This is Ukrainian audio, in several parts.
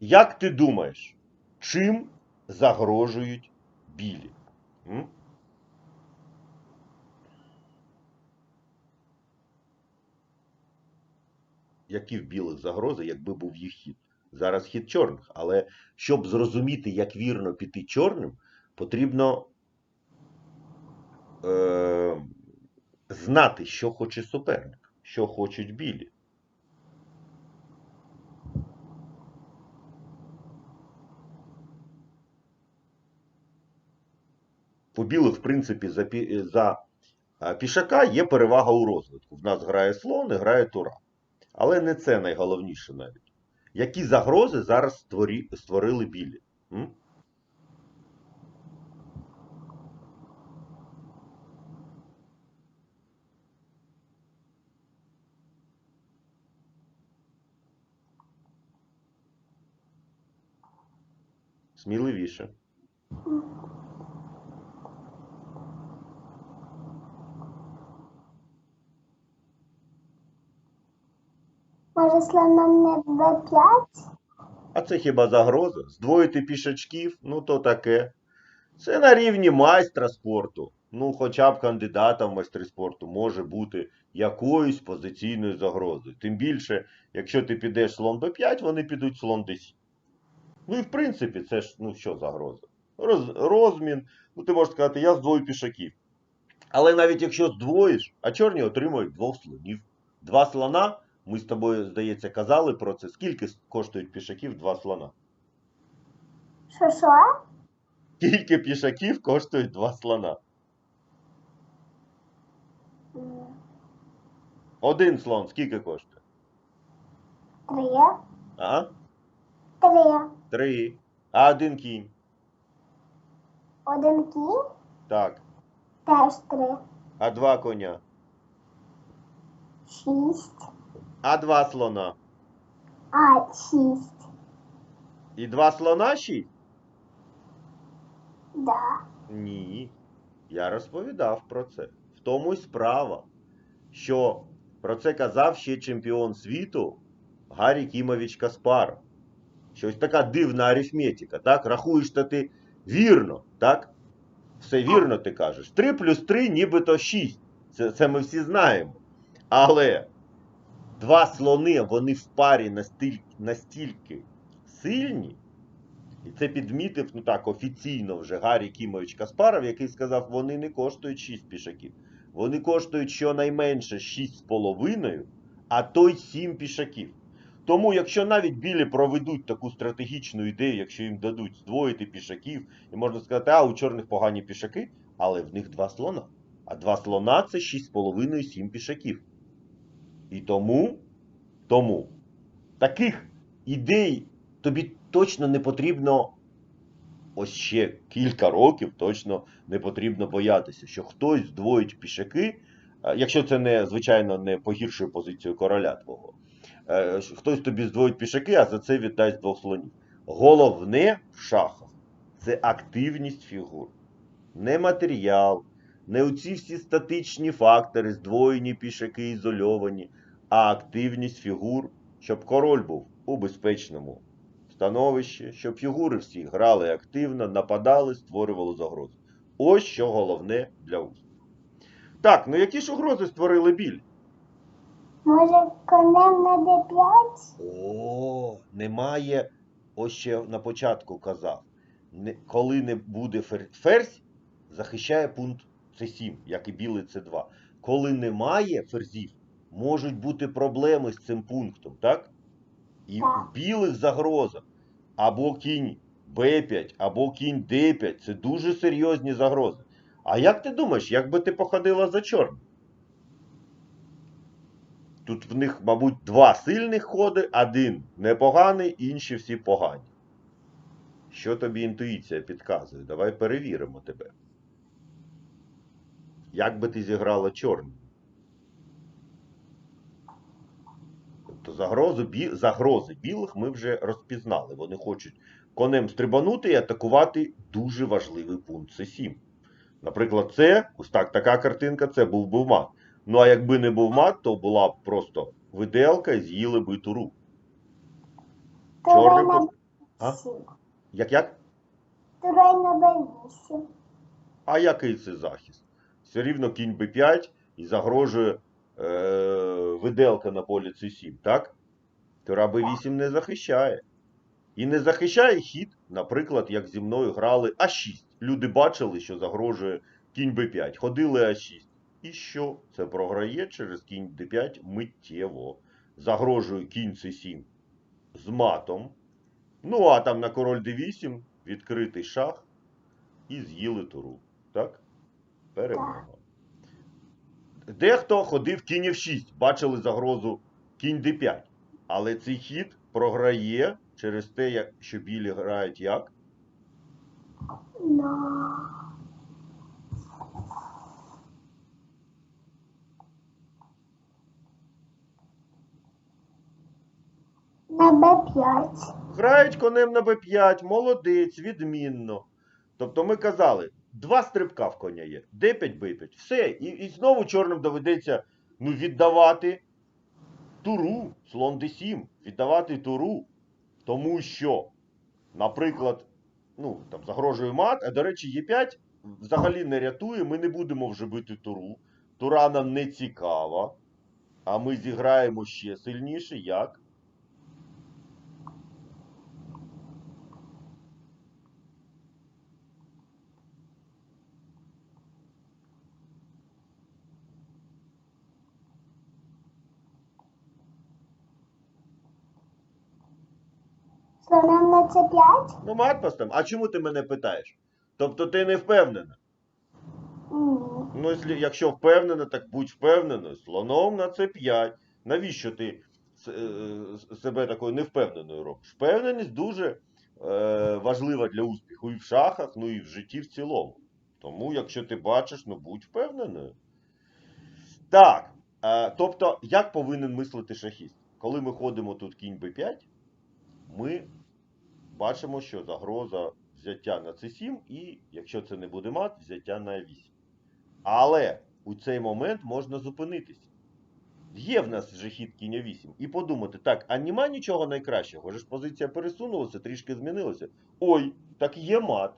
Як ти думаєш, чим загрожують білі? М? Які в білих загрози, якби був їх хід? Зараз хід чорних. Але щоб зрозуміти, як вірно піти чорним, потрібно е, знати, що хоче суперник, що хочуть білі. Білих, в принципі, за, за е, пішака є перевага у розвитку. В нас грає слон і грає тура. Але не це найголовніше навіть. Які загрози зараз створі, створили білі? М? Сміливіше. Може, слоном не Б5? А це хіба загроза? Здвоїти пішачків? Ну то таке. Це на рівні майстра спорту. Ну, хоча б кандидата в майстри спорту може бути якоюсь позиційною загрозою. Тим більше, якщо ти підеш слон Б5, вони підуть слон Д7. Ну і в принципі, це ж ну що загроза? Роз, розмін. Ну ти можеш сказати, я здвою пішаків. Але навіть якщо здвоїш, а чорні отримують двох слонів. Два слона, ми з тобою, здається, казали про це. Скільки коштують пішаків два слона? Що що? Скільки пішаків коштують два слона? Один слон скільки коштує? Три. А? Три. Три. А один кінь. Один кінь Так. теж три. А два коня. Шість. А два слона. А, шість. І два слона шість? Да. Ні. Я розповідав про це. В тому й справа, що про це казав ще чемпіон світу Гаррі Кімович Каспаров. Що ось така дивна арифметика, так? Рахуєш то ти вірно, так? Все вірно ти кажеш. 3 плюс 3 нібито 6. Це, це ми всі знаємо. Але два слони, вони в парі настільки, настільки сильні, і це підмітив, ну так, офіційно вже Гаррі Кімович Каспаров, який сказав, вони не коштують 6 пішаків. Вони коштують щонайменше 6,5, а то й 7 пішаків. Тому, якщо навіть білі проведуть таку стратегічну ідею, якщо їм дадуть здвоїти пішаків, і можна сказати, а у чорних погані пішаки, але в них два слона. А два слона це 6,5-7 пішаків. І тому, тому таких ідей тобі точно не потрібно, ось ще кілька років точно не потрібно боятися, що хтось здвоїть пішаки, е, якщо це не, звичайно, не погіршує позицію короля твого. Е, Хтось тобі здвоїть пішаки, а за це віддасть двох слонів. Головне в шахах це активність фігур. Не матеріал, не оці всі статичні фактори, здвоєні пішаки, ізольовані, а активність фігур, щоб король був у безпечному становищі, щоб фігури всі грали активно, нападали, створювали загрози. Ось що головне для успіху. Так, ну які ж угрози створили біль? Може, конем на Д5? О, немає, ось ще на початку казав. Коли не буде ферзь, захищає пункт С7, як і білий С2. Коли немає ферзів, можуть бути проблеми з цим пунктом, так? І в білих загроза або кінь Б5, або кінь Д5 це дуже серйозні загрози. А як ти думаєш, як би ти походила за чорним? Тут в них, мабуть, два сильних ходи, один непоганий, інші всі погані. Що тобі інтуїція підказує? Давай перевіримо тебе. Як би ти зіграла чорним? Тобто загрозу, бі... загрози білих ми вже розпізнали. Вони хочуть конем стрибанути і атакувати дуже важливий пункт С7. Наприклад, це, ось так, така картинка, це був би мат. Ну а якби не був мат, то була б просто виделка і з'їли би туру. Чорний? Б7. Як як? Турой на Б8. А який це захист? Все рівно кінь Б5 і загрожує е, виделка на полі С7, так? Тура Б8 не захищає. І не захищає хід, наприклад, як зі мною грали А6. Люди бачили, що загрожує кінь Б5. Ходили А6. І що? Це програє через кінь Д5 миттєво. Загрожує кінь С7 з матом. Ну, а там на король Д8 відкритий шах і з'їли туру. Так? Перемога. Дехто ходив кінь F6, бачили загрозу кінь D5. Але цей хід програє через те, що білі грають як? На... На Б5. Грають конем на Б5, молодець, відмінно. Тобто ми казали, два стрибка в коня є. Д5, Б5. Все. І, і знову чорним доведеться ну, віддавати туру, слон Д7, віддавати туру. Тому що, наприклад, ну, там загрожує мат, а до речі, Е5 взагалі не рятує, ми не будемо вже бити туру. Тура нам не цікава. А ми зіграємо ще сильніше, як? Слоном на С5. Ну, мат поставимо. А чому ти мене питаєш? Тобто ти не впевнена? Ні. Ну, якщо, впевнена, так будь впевненою. Слоном на С5. Навіщо ти е, себе такою невпевненою робиш? Впевненість дуже е, важлива для успіху і в шахах, ну і в житті в цілому. Тому, якщо ти бачиш, ну будь впевненою. Так. Е, тобто, як повинен мислити шахіст? Коли ми ходимо тут кінь Б5, ми бачимо, що загроза взяття на С7 і, якщо це не буде мат, взяття на А8. Але у цей момент можна зупинитись. Є в нас вже хід кінь 8 і подумати, так, а нема нічого найкращого, вже ж позиція пересунулася, трішки змінилася. Ой, так є мат.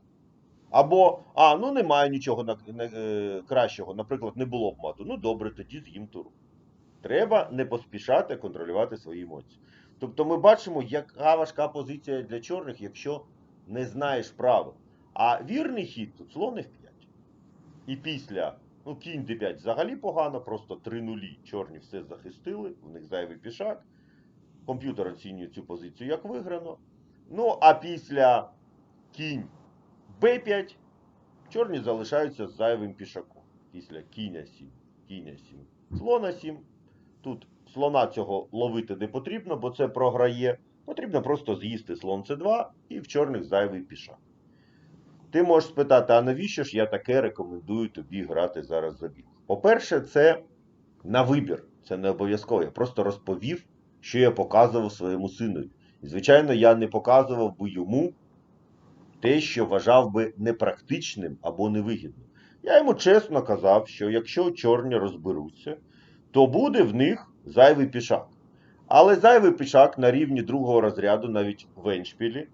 Або, а, ну немає нічого на, на, е, кращого, наприклад, не було б мату. Ну добре, тоді з'їм туру. Треба не поспішати контролювати свої емоції. Тобто ми бачимо, яка важка позиція для чорних, якщо не знаєш правил. А вірний хід тут слон F5. І після, ну, кінь d5 взагалі погано, просто 3 нулі. Чорні все захистили, в них зайвий пішак. Комп'ютер оцінює цю позицію як виграно. Ну, а після кінь b5 чорні залишаються з зайвим пішаком. Після кіня 7, кіня 7, слона 7. Тут слона цього ловити не потрібно, бо це програє. Потрібно просто з'їсти слон c2 і в чорних зайвий пішак. Ти можеш спитати, а навіщо ж я таке рекомендую тобі грати зараз за білих? По-перше, це на вибір, це не обов'язково. Я просто розповів, що я показував своєму синові. І, звичайно, я не показував би йому те, що вважав би непрактичним або невигідним. Я йому чесно казав, що якщо чорні розберуться, то буде в них зайвий пішак. Але зайвий пішак на рівні другого розряду, навіть в Еншпілі,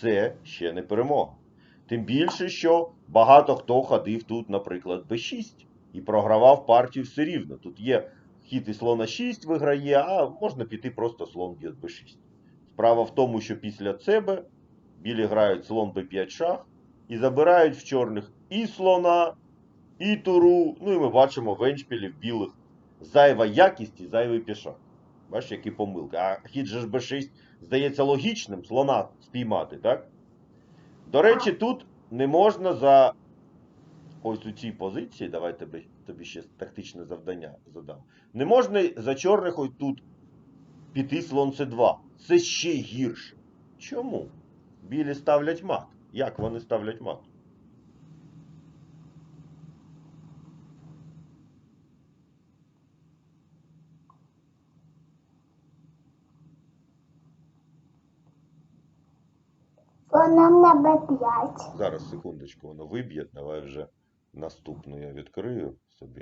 це ще не перемога. Тим більше, що багато хто ходив тут, наприклад, b6 і програвав партію все рівно. Тут є хід і слона 6 виграє, а можна піти просто слон б'є b6. Справа в тому, що після себе білі грають слон b5 шах і забирають в чорних і слона, і туру. Ну і ми бачимо в еншпілі в білих зайва якість і зайвий пішак. Бачиш, які помилки. А хід же ж b6 здається логічним слона спіймати, так? До речі, тут не можна за ось у цій позиції, давай тобі, тобі ще тактичне завдання задам. Не можна за чорних ось тут піти слон С2. Це ще гірше. Чому? Білі ставлять мат. Як вони ставлять мат? Слоном на Б5. Зараз, секундочку, воно виб'є. Давай вже наступну я відкрию собі.